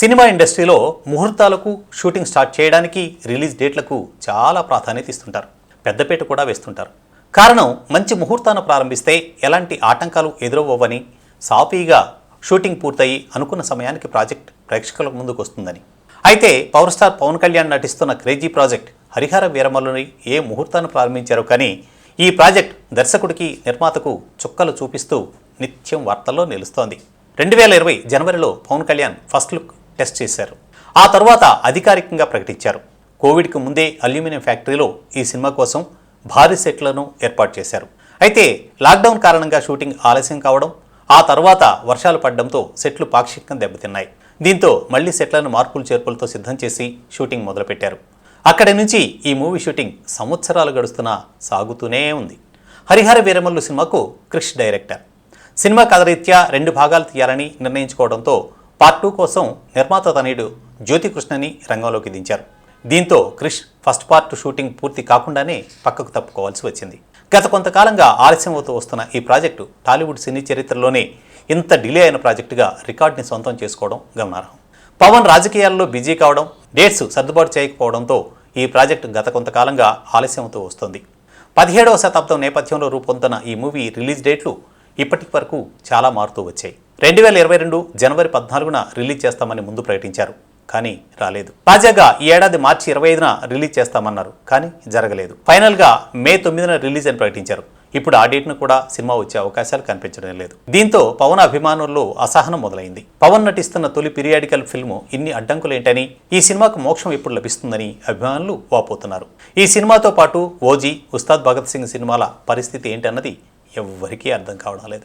Cinema ఇండస్ట్రీలో ముహూర్తాలకు shooting start చేయడానికి రిలీజ్ డేట్లకు చాలా ప్రాధాన్యత ఇస్తుంటారు. పెద్దపేట కూడా వేస్తుంటారు. కారణం మంచి ముహూర్తాన్ని ప్రారంభిస్తే ఎలాంటి ఆటంకాలు ఎదురవ్వవని సాఫీగా షూటింగ్ పూర్తయి అనుకున్న సమయానికి ప్రాజెక్ట్ ప్రేక్షకుల ముందుకు వస్తుందని అయితే పవర్ స్టార్ పవన్ కళ్యాణ్ నటిస్తున్న క్రేజీ ప్రాజెక్ట్ హరిహర వీరమల్లుని ఏ ముహూర్తాన్ని ప్రారంభించారో కానీ ఈ ప్రాజెక్ట్ దర్శకుడికి నిర్మాతకు చుక్కలు చూపిస్తూ నిత్యం వార్తల్లో నిలుస్తోంది. రెండు వేల ఇరవై జనవరిలో Pawan Kalyan first look test చేశారు. ఆ తర్వాత అధికారికంగా ప్రకటించారు. కోవిడ్కి ముందే అల్యూమినియం ఫ్యాక్టరీలో ఈ సినిమా కోసం భారీ సెట్లను ఏర్పాటు చేశారు. అయితే లాక్డౌన్ కారణంగా షూటింగ్ ఆలస్యం కావడం ఆ తర్వాత వర్షాలు పడడంతో సెట్లు పాక్షికంగా దెబ్బతిన్నాయి. దీంతో మళ్ళీ సెట్లను మార్పులు చేర్పులతో సిద్ధం చేసి షూటింగ్ మొదలుపెట్టారు. అక్కడి నుంచి ఈ మూవీ షూటింగ్ సంవత్సరాలు గడుస్తున్నా సాగుతూనే ఉంది. హరిహర వీరమల్లు సినిమాకు క్రిష్ డైరెక్టర్. సినిమా కథరీత్యా రెండు భాగాలు తీయాలని నిర్ణయించుకోవడంతో పార్ట్ టూ కోసం నిర్మాత తనయుడు జ్యోతికృష్ణని రంగంలోకి దించారు. దీంతో క్రిష్ ఫస్ట్ పార్ట్ షూటింగ్ పూర్తి కాకుండానే పక్కకు తప్పుకోవాల్సి వచ్చింది. గత కొంతకాలంగా ఆలస్యం అవుతూ వస్తున్న ఈ ప్రాజెక్టు టాలీవుడ్ సినీ చరిత్రలోనే ఇంత డిలే అయిన ప్రాజెక్టుగా రికార్డుని సొంతం చేసుకోవడం గమనార్హం. పవన్ రాజకీయాల్లో బిజీ కావడం డేట్స్ సర్దుబాటు చేయకపోవడంతో ఈ ప్రాజెక్టు గత కొంతకాలంగా ఆలస్యం వస్తుంది వస్తోంది. పదిహేడవ శతాబ్దం నేపథ్యంలో రూపొందిన ఈ మూవీ రిలీజ్ డేట్లు ఇప్పటి వరకు చాలా మారుతూ వచ్చాయి. రెండు వేల ఇరవై రెండు జనవరి పద్నాలుగున రిలీజ్ చేస్తామని ముందు ప్రకటించారు కానీ రాలేదు. తాజాగా ఈ ఏడాది మార్చి ఇరవై ఐదున రిలీజ్ చేస్తామన్నారు కానీ జరగలేదు. ఫైనల్గా మే తొమ్మిదిన రిలీజ్ అని ప్రకటించారు. ఇప్పుడు ఆ డేట్ను కూడా సినిమా వచ్చే అవకాశాలు కనిపించడం లేదు. దీంతో పవన్ అభిమానుల్లో అసహనం మొదలైంది. పవన్ నటిస్తున్న తొలి పీరియాడికల్ ఫిల్మ్ ఇన్ని అడ్డంకులేంటని ఈ సినిమాకు మోక్షం ఎప్పుడు లభిస్తుందని అభిమానులు వాపోతున్నారు. ఈ సినిమాతో పాటు ఓజీ ఉస్తాద్ భగత్ సింగ్ సినిమాల పరిస్థితి ఏంటన్నది ఎవ్వరికీ అర్థం కావడం లేదు.